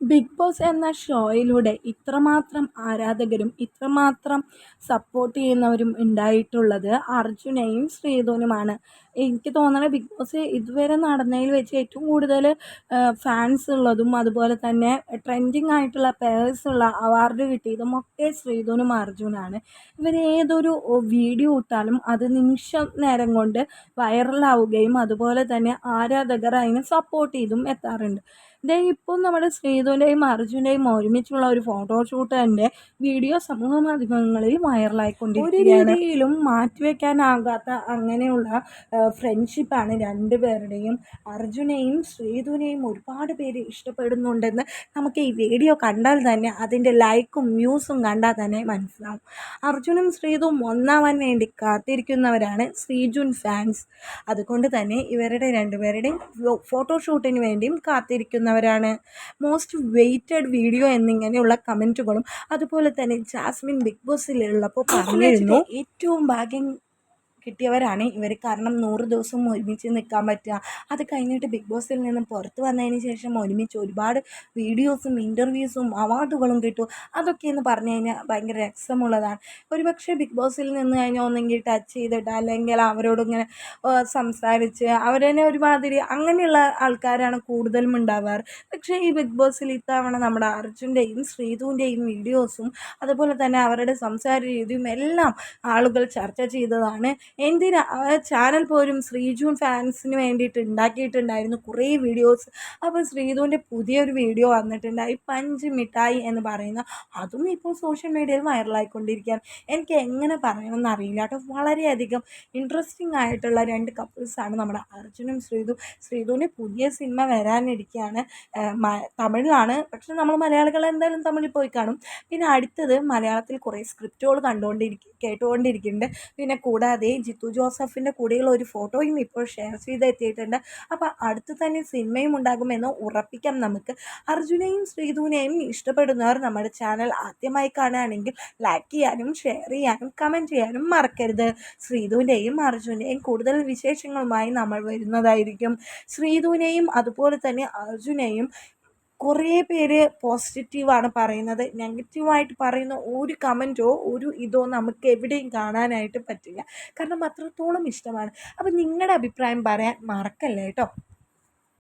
Big boss എന്ന ഷോയിലൂടെ ഇത്രമാത്രം ആരാധകരും ഇത്രമാത്രം സപ്പോർട്ട് ചെയ്യുന്നവരും ഉണ്ടായിട്ടുള്ളത് അർജുനയും ശ്രീധുനുമാണ്. എനിക്ക് തോന്നണ ബിഗ് ബോസ് ഇതുവരെ നടന്നതിൽ വെച്ച് ഏറ്റവും കൂടുതൽ ഫാൻസ് ഉള്ളതും അതുപോലെ തന്നെ ട്രെൻഡിങ് ആയിട്ടുള്ള പേഴ്സ് ഉള്ള അവാർഡ് കിട്ടിയതും ഒക്കെ ശ്രീധുനും അർജുനാണ് ഇവർ ഏതൊരു വീഡിയോ ഇട്ടാലും അത് നിമിഷ നേരം കൊണ്ട് വൈറലാവുകയും അതുപോലെ തന്നെ ആരാധകർ അതിനെ സപ്പോർട്ട് ചെയ്തും എത്താറുണ്ട്. ദേ ഇപ്പോൾ നമ്മുടെ ശ്രീധുവിന്റെയും അർജുന്റെയും ഒരുമിച്ചുള്ള ഒരു ഫോട്ടോഷൂട്ടിന്റെ വീഡിയോ സമൂഹ മാധ്യമങ്ങളിൽ വൈറലായിക്കൊണ്ടിരിക്കുകയാണ് ഒരു രീതിയിലും മാറ്റിവെക്കാനാകാത്ത അങ്ങനെയുള്ള ഫ്രണ്ട്ഷിപ്പാണ് രണ്ടുപേരുടെയും. അർജുനെയും ശ്രീധുനെയും ഒരുപാട് പേര് ഇഷ്ടപ്പെടുന്നുണ്ടെന്ന് നമുക്ക് ഈ വീഡിയോ കണ്ടാൽ തന്നെ അതിന്റെ ലൈക്കും വ്യൂസും കണ്ടാൽ തന്നെ മനസ്സിലാവും. അർജുനും ശ്രീധുവും ഒന്നാവാൻ വേണ്ടി കാത്തിരിക്കുന്നവരാണ് ശ്രീജുൻ ഫാൻസ്. അതുകൊണ്ട് തന്നെ ഇവരുടെ രണ്ടുപേരുടെയും ഫോട്ടോഷൂട്ടിന് വേണ്ടിയും കാത്തിരിക്കുന്നവരാണ്. മോസ്റ്റ് വെയ്റ്റഡ് വീഡിയോ എന്നിങ്ങനെയുള്ള കമന്റുകളും അതുപോലെ തന്നെ ജാസ്മിൻ ബിഗ് ബോസിലുള്ളപ്പോൾ പറഞ്ഞിരുന്നു. ഏറ്റവും ഭാഗ്യം കിട്ടിയവരാണ്. ഇവർ കാരണം നൂറ് ദിവസം ഒരുമിച്ച് നിൽക്കാൻ പറ്റുക. അത് കഴിഞ്ഞിട്ട് ബിഗ് ബോസിൽ നിന്നും പുറത്ത് വന്നതിന് ശേഷം ഒരുമിച്ച് ഒരുപാട് വീഡിയോസും ഇന്റർവ്യൂസും അവാർഡുകളും കിട്ടും. അതൊക്കെ എന്ന് പറഞ്ഞു കഴിഞ്ഞാൽ ഭയങ്കര രസമുള്ളതാണ്. ഒരുപക്ഷെ ബിഗ് ബോസിൽ നിന്ന് കഴിഞ്ഞാൽ ഒന്നെങ്കിൽ ടച്ച് ചെയ്തിട്ട് അല്ലെങ്കിൽ അവരോട് ഇങ്ങനെ സംസാരിച്ച് അവരെന്നെ ഒരുമാതിരി അങ്ങനെയുള്ള ആൾക്കാരാണ് കൂടുതലും ഉണ്ടാവാറ്. പക്ഷേ ഈ ബിഗ് ബോസിൽ ഇത്തവണ നമ്മുടെ അർജുന്റെയും ശ്രീതുവിന്റെയും വീഡിയോസും അതുപോലെ തന്നെ അവരുടെ സംസാര രീതിയും എല്ലാം ആളുകൾ ചർച്ച ചെയ്തതാണ്. എന്തിനാ? ചാനൽ പോലും ശ്രീജുൻ ഫാൻസിന് വേണ്ടിയിട്ട് ഉണ്ടാക്കിയിട്ടുണ്ടായിരുന്നു കുറേ വീഡിയോസ് അപ്പോൾ ശ്രീജുവിന്റെ പുതിയൊരു വീഡിയോ വന്നിട്ടുണ്ടായി പഞ്ച് മിഠായി എന്ന് പറയുന്ന അതും ഇപ്പോൾ സോഷ്യൽ മീഡിയയിൽ വൈറലായിക്കൊണ്ടിരിക്കുകയാണ് എനിക്ക് എങ്ങനെ പറയണമെന്ന് അറിയില്ല കേട്ടോ. വളരെയധികം ഇൻട്രസ്റ്റിംഗ് ആയിട്ടുള്ള രണ്ട് കപ്പിൾസാണ് നമ്മുടെ അർജുനും ശ്രീതു. ശ്രീതുവിന്റെ പുതിയ സിനിമ വരാനിരിക്കുകയാണ്. തമിഴിലാണ്. പക്ഷെ നമ്മൾ മലയാളികൾ എന്തായാലും തമിഴിൽ പോയി കാണും. പിന്നെ അടുത്തത് മലയാളത്തിൽ കുറേ സ്ക്രിപ്റ്റുകൾ കണ്ടുകൊണ്ടിരിക്കും കേട്ടുകൊണ്ടിരിക്കുന്നുണ്ട്. പിന്നെ കൂടാതെ ജിത്തു ജോസഫിന്റെ കൂടെയുള്ള ഒരു ഫോട്ടോയും ഇപ്പോൾ ഷെയർ ചെയ്തെത്തിയിട്ടുണ്ട്. അപ്പോൾ അടുത്ത് തന്നെ സിനിമയും ഉണ്ടാകുമെന്ന് ഉറപ്പിക്കാം നമുക്ക്. അർജുനെയും ശ്രീധുവിനെയും ഇഷ്ടപ്പെടുന്നവർ നമ്മുടെ ചാനൽ ആദ്യമായി കാണുകയാണെങ്കിൽ ലൈക്ക് ചെയ്യാനും ഷെയർ ചെയ്യാനും കമന്റ് ചെയ്യാനും മറക്കരുത്. ശ്രീധുവിന്റെയും അർജുനെയും കൂടുതൽ വിശേഷങ്ങളുമായി നമ്മൾ വരുന്നതായിരിക്കും. ശ്രീധുവിനെയും അതുപോലെ തന്നെ അർജുനെയും കുറേ പേര് പോസിറ്റീവാണ് പറയുന്നത്. നെഗറ്റീവായിട്ട് പറയുന്ന ഒരു കമന്റോ ഒരു ഇതോ നമുക്ക് എവിടെയും കാണാനായിട്ട് പറ്റില്ല. കാരണം അത്രത്തോളം ഇഷ്ടമാണ്. അപ്പോൾ നിങ്ങളുടെ അഭിപ്രായം പറയാൻ മറക്കല്ലേ കേട്ടോ